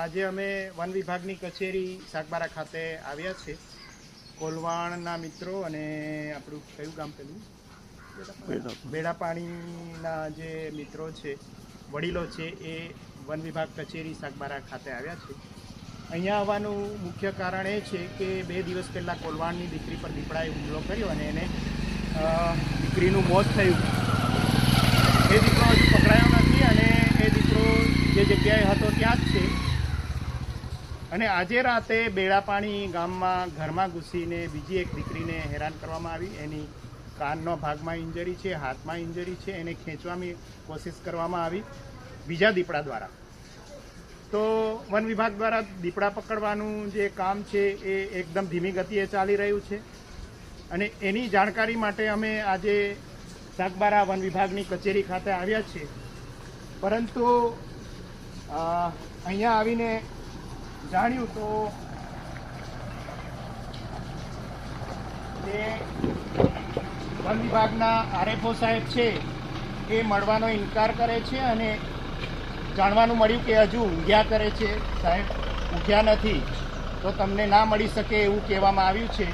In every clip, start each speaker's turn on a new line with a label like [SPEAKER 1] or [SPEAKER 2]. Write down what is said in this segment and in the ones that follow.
[SPEAKER 1] આજે અમે વન વિભાગની કચેરી સાગબારા ખાતે આવ્યા છે કોલવાણના મિત્રો અને આપણું કયું ગામ પેલું? બેડાપાણીના જે મિત્રો છે, વડીલો છે, એ વન વિભાગ કચેરી સાગબારા ખાતે આવ્યા છે. અહીંયા આવવાનું મુખ્ય કારણ એ છે કે બે દિવસ પહેલાં કોલવાણની દીકરી પર દીપડાએ હુમલો કર્યો અને એને દીકરીનું મોત થયું. એ દીકરો હજુ પકડાયો નથી અને એ દીકરો જે જગ્યાએ હતો ત્યાં જ છે. અને આજે રાતે બેડાપાણી ગામમાં ઘરમાં ઘૂસીને બીજી એક દીકરીને હેરાન કરવામાં આવી. એની કાનનો ભાગમાં ઇન્જરી છે, હાથમાં ઇન્જરી છે, એને ખેંચવાની કોશિશ કરવામાં આવી બીજા દીપડા દ્વારા. તો વન વિભાગ દ્વારા દીપડા પકડવાનું જે કામ છે એ એકદમ ધીમી ગતિએ ચાલી રહ્યું છે. અને એની જાણકારી માટે અમે આજે સાગબારા વન વિભાગની કચેરી ખાતે આવ્યા છીએ. પરંતુ અહીંયા આવીને જાણ્યું તો જે વન વિભાગના આરએફઓ સાહેબ છે એ મળવાનો ઇનકાર કરે છે અને જાણવાનું મળ્યું કે હજુ ઊંઘ્યા કરે છે. સાહેબ, ઊંઘ્યા નથી. તો તમને ના મળી શકે એવું કહેવામાં આવ્યું છે.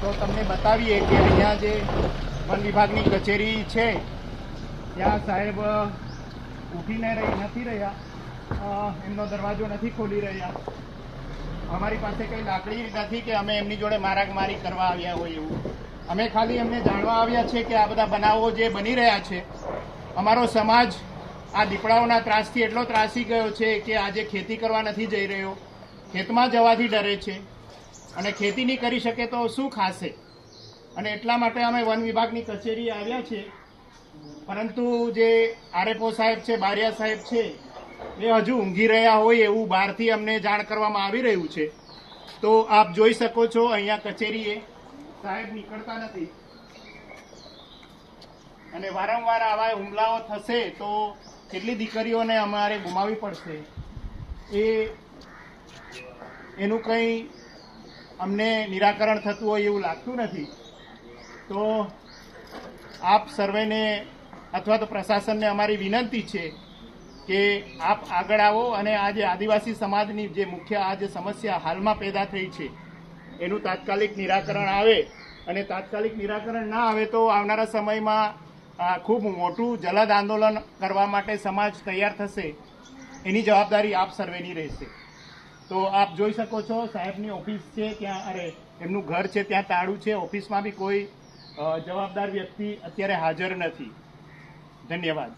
[SPEAKER 1] તો તમને બતાવીએ કે અહીંયા જે વન વિભાગની કચેરી છે, ત્યાં સાહેબ, ઊઠીને રહી, નથી રહ્યા. એમનો દરવાજો નથી ખોલી રહ્યા. અમારી પાસે કંઈ લાકડી નથી કે અમે એમની જોડે મારામારી કરવા આવ્યા હોય એવું. અમે ખાલી એમને જાણવા આવ્યા છે કે આ બધા બનાવો જે બની રહ્યા છે. અમારો સમાજ આ દીપડાઓના ત્રાસથી એટલો ત્રાસી ગયો છે કે આજે ખેતી કરવા નથી જઈ રહ્યો. ખેતમાં જવાથી ડરે છે. અને ખેતી નહીં કરી શકે તો શું ખાશે? અને એટલા માટે અમે વન વિભાગની કચેરી આવ્યા છે. પરંતુ જે આરએફઓ સાહેબ છે, બારિયા સાહેબ છે એ હજુ ઊંઘી રહ્યા હોય એવું બહારથી અમને જાણ કરવામાં આવી રહ્યું છે. તો આપ જોઈ શકો છો અહીંયા કચેરીએ સાહેબ નીકળતા નથી. અને વારંવાર આવા હુમલાઓ થશે તો કેટલી દીકરીઓને અમારે ગુમાવવી પડશે. એ, એનું કંઈ અમને નિરાકરણ થતું હોય એવું લાગતું નથી. તો આપ સર્વેને અથવા તો પ્રશાસનને અમારી વિનંતી છે કે આપ આગળ આવો અને આ જે આદિવાસી સમાજની જે મુખ્ય આ જે સમસ્યા હાલમાં પેદા થઈ છે, એનું તાત્કાલિક નિરાકરણ આવે અને તાત્કાલિક નિરાકરણ ના આવે તો આવનારા સમયમાં ખૂબ મોટું જલદ આંદોલન કરવા માટે સમાજ તૈયાર થશે. એની જવાબદારી આપ સર્વેની રહેશે. તો આપ જોઈ શકો છો, સાહેબની ઓફિસ છે ત્યાં, અરે, એમનું ઘર છે ત્યાં તાળું છે. ઓફિસમાં બી કોઈ જવાબદાર વ્યક્તિ અત્યારે હાજર નથી. ધન્યવાદ.